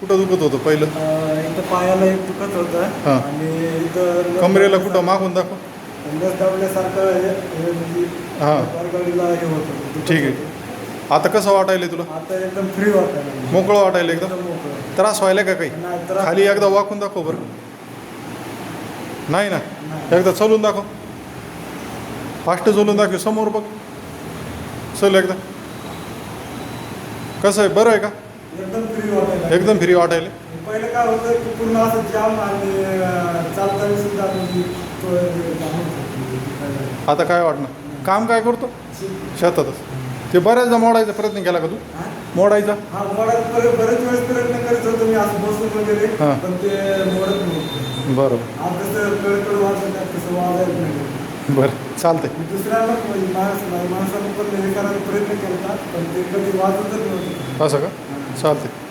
कुठं दुखत होतं पहिलं? इथं पायाला एक दुखत होतं. हा. आणि इथं कमरेला कुठं मागून दाखव. लस दाबल्यासारखं हे- हे म्हणजे हा. वरगडीला हे होतं. दुखत ठीक आहे. होतं. आता कसं वाटायला तुला? आता एकदम फ्री वाटायला लागलं. मोकळं वाटायला एकदम? एकदम मोकळं. त्रास व्हायला का काही? नाही त्रास- खाली एकदा वाकून दाखव बरं. नाही ना? नाही. एकदा चलून दाखव. फास्ट चलून दाखव. समोर बघ. चल एकदा. कसं आहे? बरं आहे का? एकदम फ्री वाटायला. एकदम फ्री वाटायला पहिलं काय होतं की पूर्ण असं जाम आणि चालताना सुद्धा म्हणजे तो जाम होत होतं. आता काय वाटणार? काम काय करतो? शेतातच. ते बऱ्याचदा मोडायचा प्रयत्न केला का तू? हा? मोडायचा? हा मोडत बरे- बरेच वेळेस प्रयत्न करत होतो मी असं बसून वगैरे हा. पण ते मोडत नव्हतं. बरं आज कसं कडकड वाजत नाही तसं वाजायला नाही बरं चालतंय. मी दुसऱ्याला म्हणजे माणस माणसानं पण हे करायचा प्रयत्न केला पण ते कधी वाजतच नव्हतं. असं का? चालते